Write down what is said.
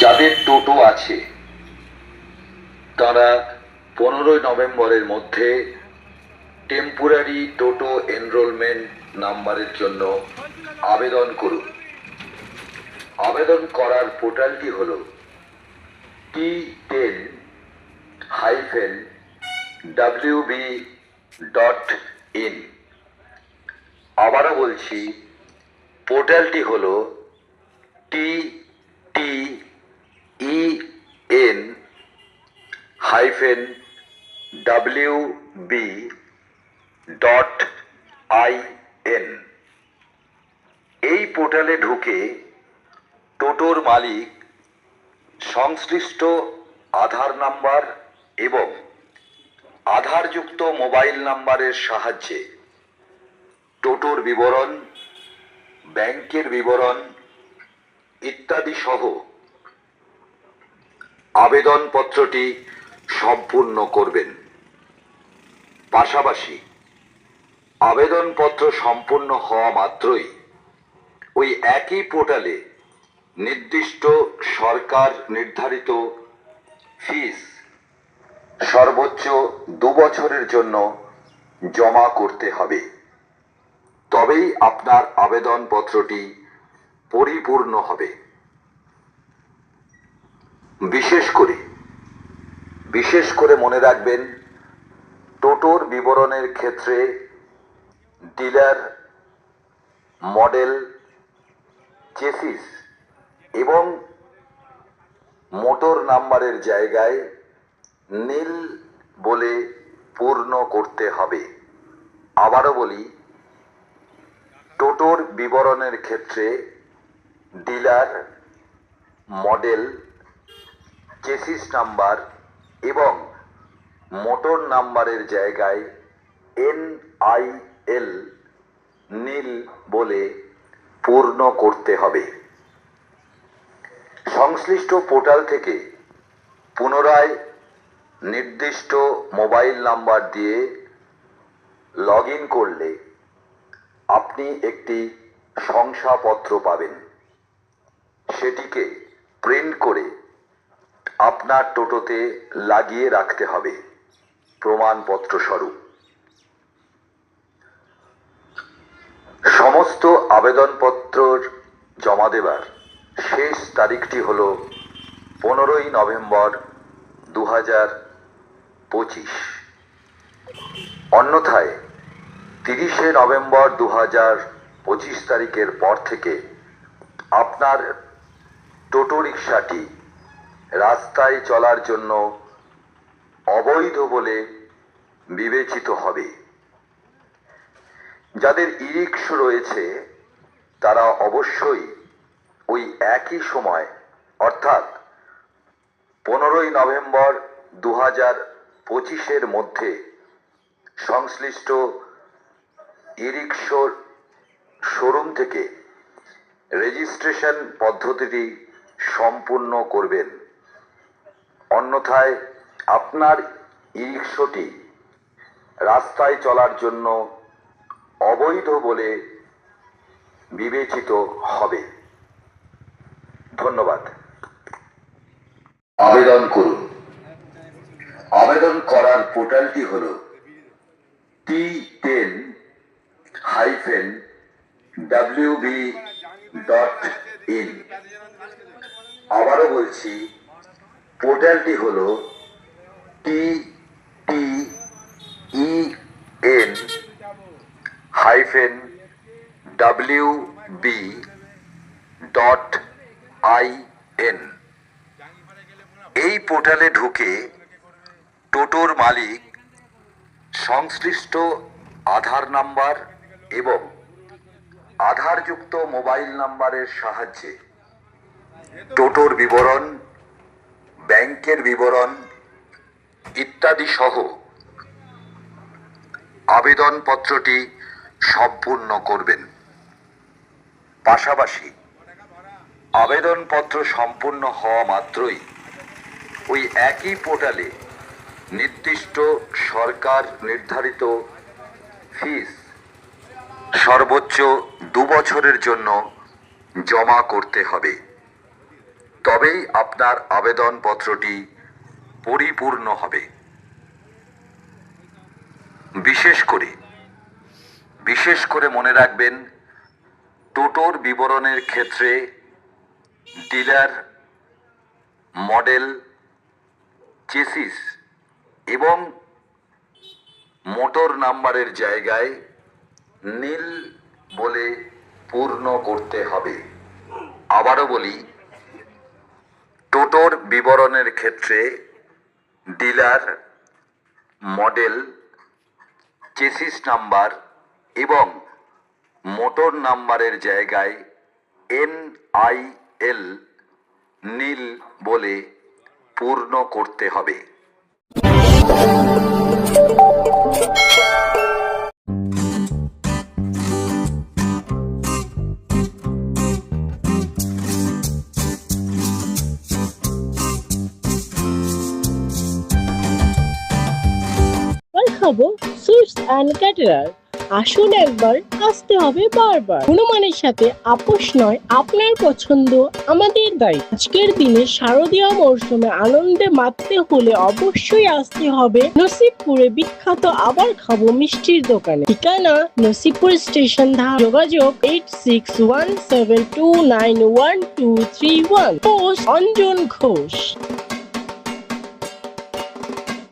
যাদের টোটো আছে, তারা পনেরোই নভেম্বরের মধ্যে টেম্পোরারি টোটো এনরোলমেন্ট নাম্বারের জন্য আবেদন করুন। আবেদন করার পোর্টালটি হল T ten hyphen W B dot in আবারও বলছি, পোর্টালটি হল T T E N hyphen W B dot I N এই পোর্টালে ঢুকে টোটোর মালিক সংশ্লিষ্ট আধার নাম্বার এবং আধারযুক্ত মোবাইল নাম্বারের সাহায্যে টোটোর বিবরণ, ব্যাংকের বিবরণ ইত্যাদি সহ আবেদনপত্রটি সম্পূর্ণ করবেন। পাশাপাশি আবেদনপত্র সম্পূর্ণ হওয়া মাত্রই ওই একই পোর্টালে নির্দিষ্ট সরকার নির্ধারিত ফিস সর্বোচ্চ দু বছরের জন্য জমা করতে হবে। তবেই আপনার আবেদনপত্রটি পরিপূর্ণ হবে। বিশেষ করে বিশেষ করে মনে রাখবেন, টোটোর বিবরণের ক্ষেত্রে ডিলার, মডেল, চেসিস এবং মোটর নাম্বারের জায়গায় নীল বলে পূর্ণ করতে হবে। আবারও বলি, টোটোর বিবরণের ক্ষেত্রে ডিলার, মডেল চেসিস নাম্বার এবং মোটর নাম্বারের জায়গায় এন আই এল নীল বলে পূর্ণ করতে হবে। সংশ্লিষ্ট পোর্টাল থেকে পুনরায় নির্দিষ্ট মোবাইল নাম্বার দিয়ে লগ ইন করলে আপনি একটি শংসাপত্র পাবেন। সেটিকে প্রিন্ট করে আপনার টোটোতে লাগিয়ে রাখতে হবে। প্রমাণপত্র স্বরূপ। সমস্ত আবেদনপত্র জমা দেবার শেষ তারিখটি হল পনেরোই নভেম্বর দু হাজার পঁচিশ। অন্যথায় তিরিশে নভেম্বর দু হাজার পঁচিশ তারিখের পর থেকে আপনার টোটো রিক্সাটি রাস্তায় চলার জন্য অবৈধ বলে বিবেচিত হবে। যাদের ইরিক্স রয়েছে, তারা অবশ্যই ওই একই সময়, অর্থাৎ পনেরোই নভেম্বর দু হাজার পঁচিশের মধ্যে সংশ্লিষ্ট ইরিক্সোর শোরুম থেকে রেজিস্ট্রেশন পদ্ধতিটি সম্পূর্ণ করবেন। অন্যথায় আপনার ইরিক্সোটি রাস্তায় চলার জন্য অবৈধ বলে বিবেচিত হবে। ধন্যবাদ। আবেদন করুন। আবেদন করার পোর্টালটি হল T ten hyphen WB dot in আবারও বলছি পোর্টালটি হল T T E N hyphen W B dot I N এই পোর্টালে ঢুকে টোটোর মালিক সংশ্লিষ্ট আধার নাম্বার এবং আধারযুক্ত মোবাইল নাম্বারের সাহায্যে টোটোর বিবরণ ব্যাংকের বিবরণ ইত্যাদি সহ আবেদনপত্রটি সম্পূর্ণ করবেন। পাশাপাশি আবেদনপত্র সম্পূর্ণ হওয়া মাত্রই ওই একই পোর্টালে নির্দিষ্ট সরকার নির্ধারিত ফিস সর্বোচ্চ দু বছরের জন্য জমা করতে হবে। তবেই আপনার আবেদনপত্রটি পরিপূর্ণ হবে। বিশেষ করে বিশেষ করে মনে রাখবেন, টোটোর বিবরণের ক্ষেত্রে ডিলার, মডেল, চেসিস এবং মোটর নাম্বারের জায়গায় নীল বলে পূর্ণ করতে হবে। আবারও বলি টোটোর বিবরণের ক্ষেত্রে ডিলার, মডেল, চেসিস নাম্বার এবং মোটর নাম্বারের জায়গায় এন আই এল নীল বলে পূর্ণ করতে হবে। খাব সুইটস অ্যান্ড ক্যাটারার। আসুন একবার আসতে হবে বারবার। হনুমানের সাথে আপোষ নয়, আপনার পছন্দ আমাদের দায়ী। আজকের দিনে শারদীয় মরশুমে আনন্দে মাততে হলে অবশ্যই আসতে হবে নসিবপুরে। বিখ্যাত আবার খাব মিষ্টির দোকানে। ঠিকানা নসিবপুর স্টেশন ধার যোগাযোগ eight six one seven two nine one two three one. Anjan Ghosh.